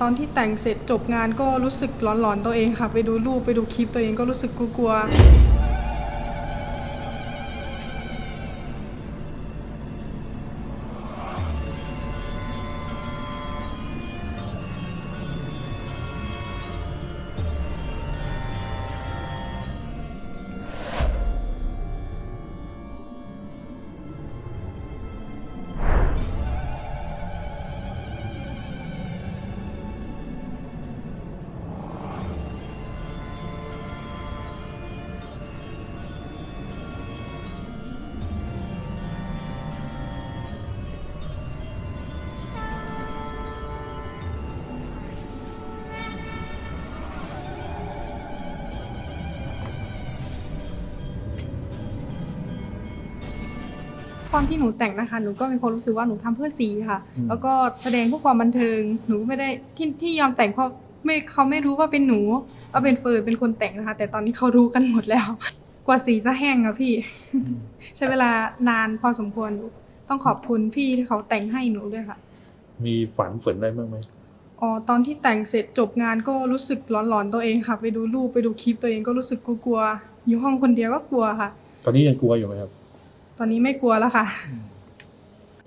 ตอนที่แต่งเสร็จจบงานก็รู้สึกหลอนๆตัวเองค่ะ ไปดูรูปไปดูคลิปตัวเองก็รู้สึกกลัวๆ ตอนที่หนูแต่งนะคะหนูก็มีความรู้สึกว่าหนูทำเพื่อสีค่ะอืมแล้วก็แสดงเพื่อความบันเทิง หนูไม่ได้ที่ที่ยอมแต่งเพราะไม่เขาไม่รู้ว่าเป็นหนูว่าเป็นเฟิร์นเป็นคนแต่งนะคะ แต่ตอนนี้เขารู้กันหมดแล้ว กว่าสีจะแห้งอะพี่ ใช้เวลานานพอสมควรต้องขอบคุณพี่ที่เขาแต่งให้หนูด้วยค่ะ มีฝันฝันได้บ้างไหมอ๋อตอนที่แต่งเสร็จจบงานก็รู้สึกหลอนๆตัวเองค่ะ ไปดูรูปไปดูคลิปตัวเองก็รู้สึกกลัวๆอยู่ห้องคนเดียวก็กลัวค่ะ ตอนนี้ยังกลัวอยู่ไหมครับ ตอนนี้ไม่กลัวแล้วค่ะ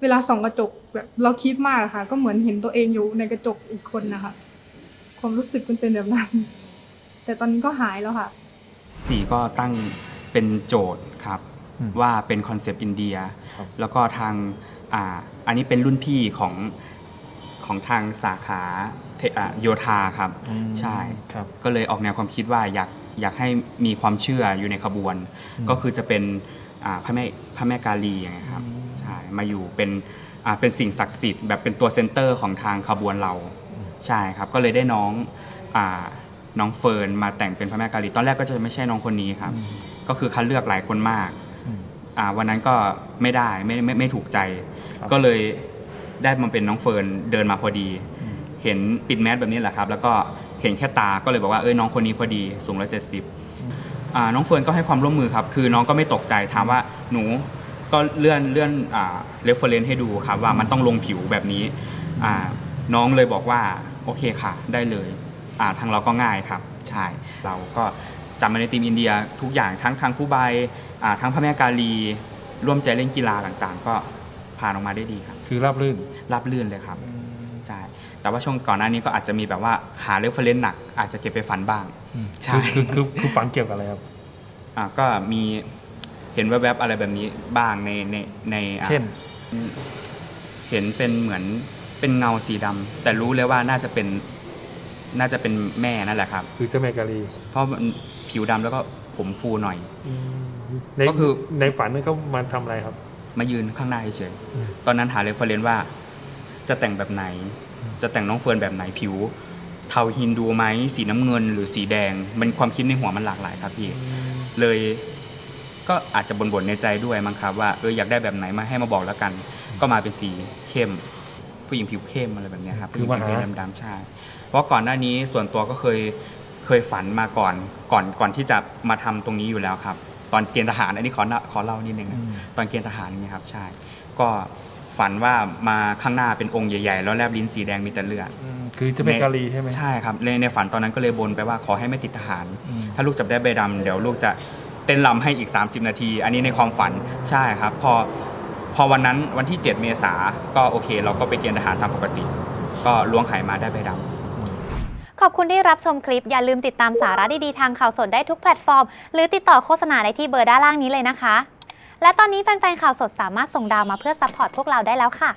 เวลาส่องกระจกแบบเราคิดมากค่ะ ก็เหมือนเห็นตัวเองอยู่ในกระจกอีกคนนะคะ ความรู้สึกมันเป็นแบบนั้น แต่ตอนนี้ก็หายแล้วค่ะ สี่ก็ตั้งเป็นโจทย์ครับ อืมว่าเป็นคอนเซปต์อินเดีย ครับ แล้วก็ทางอ่าอันนี้เป็นรุ่นพี่ของของทางสาขาเทอ่าโยธาครับใช่ ครับ ก็เลยออกแนวความคิดว่าอยากอยากให้มีความเชื่ออยู่ในขบวนอืมก็คือจะเป็นอ่า พระแม่พระแม่กาลีอย่างเงี้ยครับใช่มาอยู่เป็นอ่าเป็นสิ่งศักดิ์สิทธิ์แบบเป็นตัวเซนเตอร์ของทางขบวนเราใช่ครับก็เลยได้น้องอ่าน้องเฟิร์นมาแต่งเป็นพระแม่กาลีตอนแรกก็จะไม่ใช่น้องคนนี้ครับ ก็คือคัดเลือกหลายคนมากอืมอ่าวันนั้นก็ไม่ได้ไม่ไม่ไม่ถูกใจครับก็เลยได้มาเป็นน้องเฟิร์นเดินมาพอดีอืมเห็นปิดแมสแบบนี้แหละครับ แล้วก็เห็นแค่ตาก็เลยบอกว่าเอ้ยน้องคนนี้พอดีสูงร้อยเจ็ดสิบอ่า น้องเฟิร์นก็ให้ความร่วมมือครับ คือน้องก็ไม่ตกใจถามว่าหนูก็เลื่อนเลื่อนอ่าเรฟเฟรนซ์ให้ดูครับว่ามันต้องลงผิวแบบนี้อ่าน้องเลยบอกว่าโอเคค่ะ ได้เลยอ่าทางเราก็ง่ายครับใช่เราก็จำมาในทีมอินเดียทุกอย่างทั้งทางคู่ใบอ่าทั้งพระแม่กาลีร่วมใจเล่นกีฬาต่างๆ ก็ผ่านออกมาได้ดีครับ คือราบรื่นรับลื่นเลยครับ ใช่แต่ว่าช่วงก่อนหน้านี้ก็อาจจะมีแบบว่าหาเรฟเฟรนซ์หนัก อาจจะเก็บไปฝันบ้างใช่คือคือคือคือฝันเกี่ยวกับอะไรครับอ่าก็มีเห็นแวบๆอะไรแบบนี้บ้างในในในอะเช่นเห็นเป็นเหมือนเป็นเงาสีดำแต่รู้เลยว่าน่าจะเป็นน่าจะเป็นแม่นั่นแหละครับ คือเจ้าแม่กาลีเพราะมันผิวดำแล้วก็ผมฟูหน่อยในก็คือในฝันนี่เขามาทำอะไรครับ มายืนข้างหน้าเฉยอืมๆตอนนั้นหาเรฟเฟรนซ์ว่า จะแต่งแบบไหน จะแต่งน้องเฟิร์นแบบไหนผิว เทาฮินดูไหมสีน้ำเงินหรือสีแดง มันความคิดในหัวมันหลากหลายครับพี่ เลยก็อาจจะบ่นๆในใจด้วยมั้งครับว่าเอออยากได้แบบไหนมาให้มาบอกแล้วกัน ก็มาเป็นสีเข้ม ผู้หญิงผิวเข้มอะไรแบบเนี้ยครับคือผู้หญิงผิวมาหาดำๆใช่เพราะก่อนหน้านี้ส่วนตัวก็เคยเคยฝันมาก่อนก่อนก่อนที่จะมาทำตรงนี้อยู่แล้วครับ ตอนเกณฑ์ทหารอันนี้ขอเล่าขอเล่านิดนึงนะตอนเกณฑ์ทหารนี่ครับใช่ก็ ฝันว่ามาข้างหน้าเป็นองค์ใหญ่ๆ แล้วแลบลิ้นสีแดงมีแต่เลือดอืมคือเจ้าแม่กาลีใช่ไหมใช่ครับในในฝันตอนนั้นก็เลยบนไปว่าขอให้ไม่ติดทหารอืมถ้าลูกจับได้ใบดำเดี๋ยวลูกจะเต้นรำให้อีก 30 นาที อันนี้ในความฝันใช่ครับ พอพอวันนั้นวันที่ 7 เมษาก็โอเค เราก็ไปเกณฑ์ทหารตามปกติ ก็ล้วงหายมาได้ใบดำขอบคุณที่รับชมคลิป อย่าลืมติดตามสาระดีๆทางข่าวสดได้ทุกแพลตฟอร์ม หรือติดต่อโฆษณาได้ที่เบอร์ด้านล่างนี้เลยนะคะ และตอนนี้แฟนๆข่าวสดสามารถส่งดาวมาเพื่อซัพพอร์ตพวกเราได้แล้วค่ะ